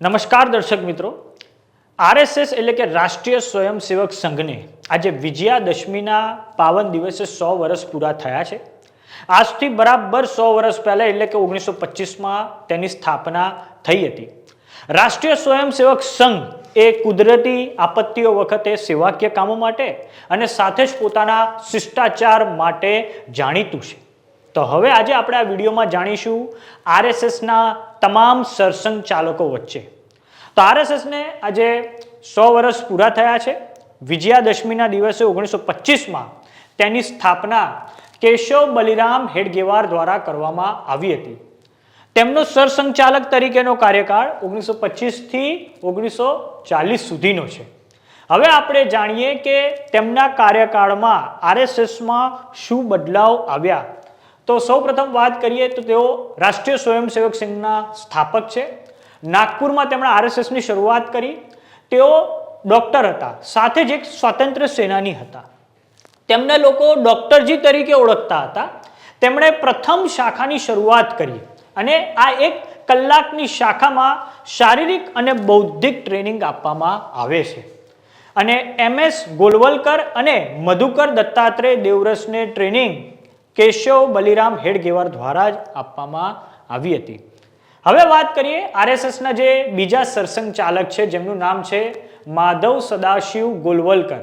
નમસ્કાર દર્શક મિત્રો. આરએસએસ એટલે કે રાષ્ટ્રીય સ્વયંસેવક સંઘને આજે વિજયાદશમીના પાવન દિવસે સો વર્ષ પૂરા થયા છે. આજથી બરાબર સો વર્ષ પહેલાં એટલે કે ઓગણીસો પચીસમાં તેની સ્થાપના થઈ હતી. રાષ્ટ્રીય સ્વયંસેવક સંઘ એ કુદરતી આપત્તિઓ વખતે સેવાકીય કામો માટે અને સાથે જ પોતાના શિષ્ટાચાર માટે જાણીતું છે. તો હવે આજે આપણે આ વિડીયોમાં જાણીશું આરએસએસના તમામ સરસંઘ ચાલકો વચ્ચે. તો આરએસએસને આજે સો વર્ષ પૂરા થયા છે. વિજયાદશમીના દિવસે ઓગણીસો પચીસમાં તેની સ્થાપના કેશવ બલિરામ હેડગેવાર દ્વારા કરવામાં આવી હતી. તેમનો સરસંઘચાલક તરીકેનો કાર્યકાળ ઓગણીસો પચીસથી ઓગણીસો ચાલીસ સુધીનો છે. હવે આપણે જાણીએ કે તેમના કાર્યકાળમાં આરએસએસમાં શું બદલાવ આવ્યા. તો સૌપ્રથમ વાત કરીએ તો તેઓ રાષ્ટ્રીય સ્વયંસેવક સંઘના સ્થાપક છે. નાગપુરમાં તેમણે આરએસએસની શરૂઆત કરી. તેઓ ડૉક્ટર હતા, સાથે જ એક સ્વાતંત્ર્ય સેનાની હતા. તેમને લોકો ડૉક્ટરજી તરીકે ઓળખતા હતા. તેમણે પ્રથમ શાખાની શરૂઆત કરી અને આ એક કલાકની શાખામાં શારીરિક અને બૌદ્ધિક ટ્રેનિંગ આપવામાં આવે છે. અને એમએસ ગોલવલકર અને મધુકર દત્તાત્રેય દેવરસને ટ્રેનિંગ કેશવ બલિરામ હેડગેવર દ્વારા જ આપવામાં આવી હતી. હવે વાત કરીએ આરએસએસના જે બીજા સરસંઘ ચાલક છે, જેમનું નામ છે માધવ સદાશિવ ગોલવલકર.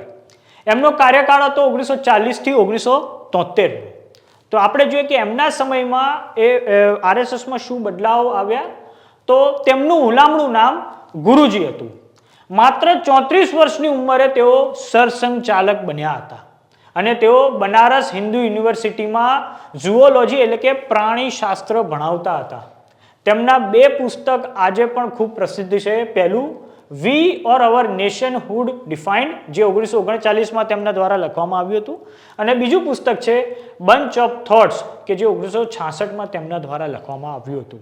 એમનો કાર્યકાળ હતો ઓગણીસો ચાલીસથી ઓગણીસો તોતેરનો તો આપણે જોઈએ કે એમના સમયમાં એ, આરએસએસમાં શું બદલાવ આવ્યા? તો તેમનું હુલામણું નામ ગુરુજી હતું. માત્ર ચોત્રીસ વર્ષની ઉંમરે તેઓ સરસંઘ ચાલક બન્યા હતા. અને તેઓ બનારસ હિન્દુ યુનિવર્સિટીમાં ઝુઓલોજી એટલે કે પ્રાણીશાસ્ત્ર ભણાવતા હતા. તેમના બે પુસ્તક આજે પણ ખૂબ પ્રસિદ્ધ છે. પહેલું વી ઓર અવર નેશનહુડ ડિફાઇન્ડ જે ઓગણીસો ઓગણચાલીસમાં તેમના દ્વારા લખવામાં આવ્યું હતું. અને બીજું પુસ્તક છે બંચ ઓફ થોટ્સ કે જે ઓગણીસો છાસઠમાં તેમના દ્વારા લખવામાં આવ્યું હતું.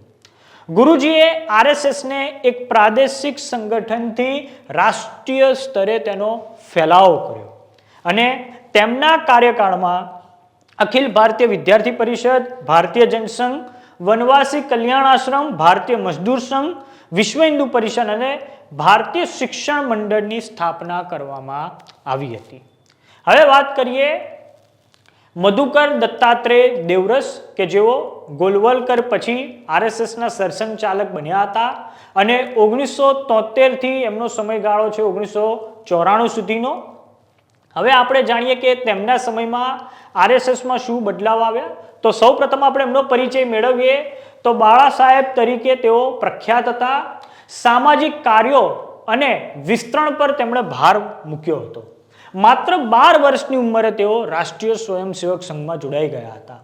ગુરુજીએ આરએસએસને એક પ્રાદેશિક સંગઠનથી રાષ્ટ્રીય સ્તરે તેનો ફેલાવો કર્યો. અને તેમના કાર્યકાળમાં અખિલ ભારતીય વિદ્યાર્થી પરિષદ, ભારતીય જનસંઘ, વનવાસી કલ્યાણ આશ્રમ, ભારતીય મજદૂર સંઘ, વિશ્વ હિન્દુ પરિષદ અને ભારતીય શિક્ષણ મંડળની સ્થાપના કરવામાં આવી હતી. હવે વાત કરીએ મધુકર દત્તાત્રેય દેવરસ કે જેઓ ગોલવલકર પછી આરએસએસના સરસંઘ ચાલક બન્યા હતા અને ઓગણીસો તોતેરથી એમનો સમયગાળો છે ઓગણીસો ચોરાણું સુધીનો. હવે આપણે જાણીએ કે તેમના સમયમાં આરએસએસમાં શું બદલાવ આવ્યા. તો સૌ પ્રથમ આપણે એમનો પરિચય મેળવીએ. તો બાળા સાહેબ તરીકે તેઓ પ્રખ્યાત હતા. સામાજિક કાર્યો અને વિસ્તરણ પર તેમણે ભાર મૂક્યો હતો. માત્ર બાર વર્ષની ઉંમરે તેઓ રાષ્ટ્રીય સ્વયંસેવક સંઘમાં જોડાઈ ગયા હતા.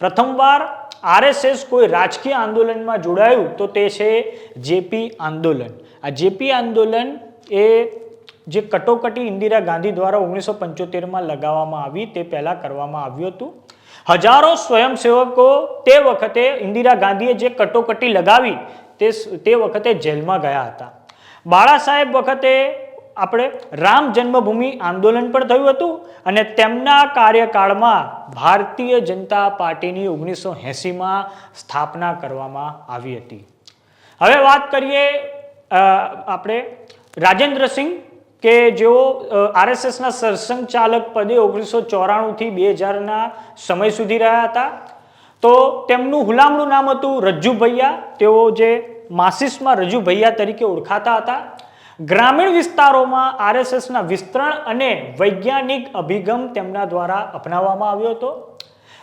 પ્રથમવાર આરએસએસ કોઈ રાજકીય આંદોલનમાં જોડાયું તો તે છે જેપી આંદોલન. આ જેપી આંદોલન એ જે કટોકટી ઇન્દિરા ગાંધી દ્વારા ઓગણીસો પંચોતેરમાં લગાવવામાં આવી તે પહેલાં કરવામાં આવ્યું હતું. હજારો સ્વયંસેવકો તે વખતે ઇન્દિરા ગાંધીએ જે કટોકટી લગાવી તે તે વખતે જેલમાં ગયા હતા. બાળા સાહેબ વખતે આપણે રામ જન્મભૂમિ આંદોલન પણ થયું હતું અને તેમના કાર્યકાળમાં ભારતીય જનતા પાર્ટીની ઓગણીસો એંસીમાં સ્થાપના કરવામાં આવી હતી. હવે વાત કરીએ આપણે રાજેન્દ્રસિંહ કે જેઓ આરએસએસના સરસંઘ ચાલક પદે ઓગણીસો ચોરાણુંથી બે હજારના સમય સુધી રહ્યા હતા. તો તેમનું હુલામણું નામ હતું રજ્જુ ભૈયા. તેઓ જે માસિસમાં રજુ ભૈયા તરીકે ઓળખાતા હતા. ગ્રામીણ વિસ્તારોમાં આરએસએસના વિસ્તરણ અને વૈજ્ઞાનિક અભિગમ તેમના દ્વારા અપનાવવામાં આવ્યો હતો.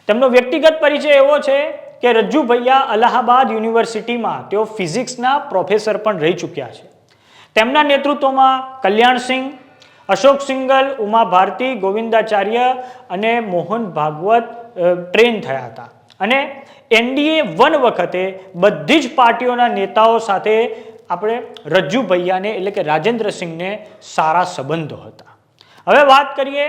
તેમનો વ્યક્તિગત પરિચય એવો છે કે રજ્જુ ભૈયા અલ્હાબાદ યુનિવર્સિટીમાં તેઓ ફિઝિક્સના પ્રોફેસર પણ રહી ચૂક્યા છે. તેમના નેતૃત્વમાં કલ્યાણસિંહ અશોક સિંગલ, ઉમા ભારતી, ગોવિંદાચાર્ય અને મોહન ભાગવત ટ્રેન થયા હતા. અને એનડીએ વન વખતે બધી જ પાર્ટીઓના નેતાઓ સાથે આપણે રજ્જુ ભૈયાને એટલે કે રાજેન્દ્રસિંહને સારા સંબંધો હતા. હવે વાત કરીએ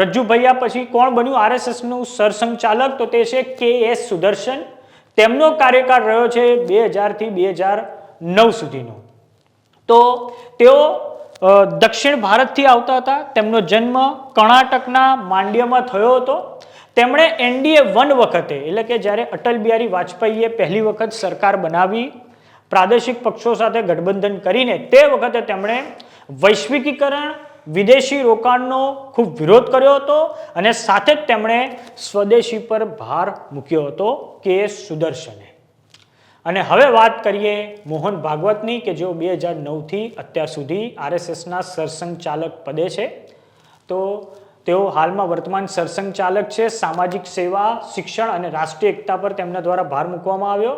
રજ્જુ ભૈયા પછી કોણ બન્યું? આરએસએસનું સરસંઘચાલક તો તે છે કે એસ સુદર્શન. તેમનો કાર્યકાળ રહ્યો છે બે હજારથી બે હજાર નવ સુધીનો. તો તેઓ દક્ષિણ ભારતથી આવતા હતા. તેમનો જન્મ કર્ણાટકના માંડ્યમાં થયો હતો. તેમણે એનડીએ વન વખતે, એટલે કે જ્યારે અટલ બિહારી વાજપેયીએ પહેલી વખત સરકાર બનાવી, પ્રાદેશિક પક્ષો સાથે ગઠબંધન કરીને, તે વખતે તેમણે વૈશ્વિકીકરણ, વિદેશી રોકાણનો ખૂબ વિરોધ કર્યો હતો અને સાથે જ તેમણે સ્વદેશી પર ભાર મૂક્યો હતો કે સુદર્શને અને હવે વાત કરીએ મોહન ભાગવતની કે જેઓ બે હજાર નવથી અત્યાર સુધી આરએસએસના સરસંઘ ચાલક પદે છે. તો તેઓ હાલમાં વર્તમાન સરસંઘ ચાલક છે. સામાજિક સેવા, શિક્ષણ અને રાષ્ટ્રીય એકતા પર તેમના દ્વારા ભાર મૂકવામાં આવ્યો.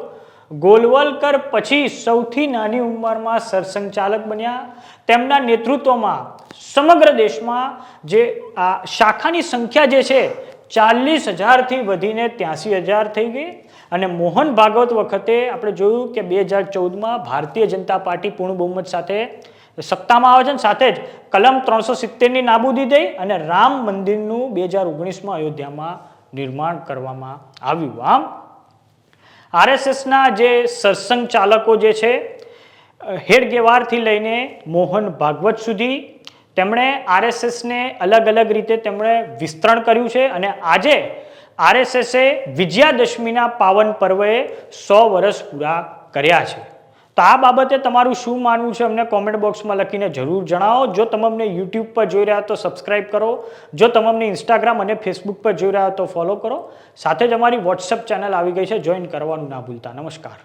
ગોલવલકર પછી સૌથી નાની ઉંમરમાં સરસંઘ ચાલક બન્યા. તેમના નેતૃત્વમાં સમગ્ર દેશમાં જે આ શાખાની સંખ્યા જે છે ચાલીસ હજારથી વધીને ત્યાંસી હજાર થઈ ગઈ. અને મોહન ભાગવત વખતે આપણે જોયું કે બે હજાર ચૌદમાં ભારતીય જનતા પાર્ટી પૂર્ણ બહુમત સાથે સત્તામાં આવે છે સાથે જ કલમ ત્રણસો સિત્તેરની નાબૂદી દઈ અને રામ મંદિરનું બે હજાર ઓગણીસમાં અયોધ્યામાં નિર્માણ કરવામાં આવ્યું. આમ, આરએસએસના જે સરસંઘ ચાલકો જે છે હેડગેવારથી લઈને મોહન ભાગવત સુધી તેમણે આરએસએસને અલગ અલગ રીતે તેમણે વિસ્તરણ કર્યું છે અને આજે આરએસએસે વિજયાદશમીના પાવન પર્વએ સો વર્ષ પૂરા કર્યા છે. તો આ બાબતે તમારું શું માનવું છે અમને કોમેન્ટ બોક્સમાં લખીને જરૂર જણાવો. જો તમે અમને યુટ્યુબ પર જોઈ રહ્યા તો સબસ્ક્રાઇબ કરો. જો તમે અમને ઇન્સ્ટાગ્રામ અને ફેસબુક પર જોઈ રહ્યા તો ફોલો કરો. સાથે જ અમારી વોટ્સઅપ ચેનલ આવી ગઈ છે. જોઈન કરવાનું ના ભૂલતા. નમસ્કાર.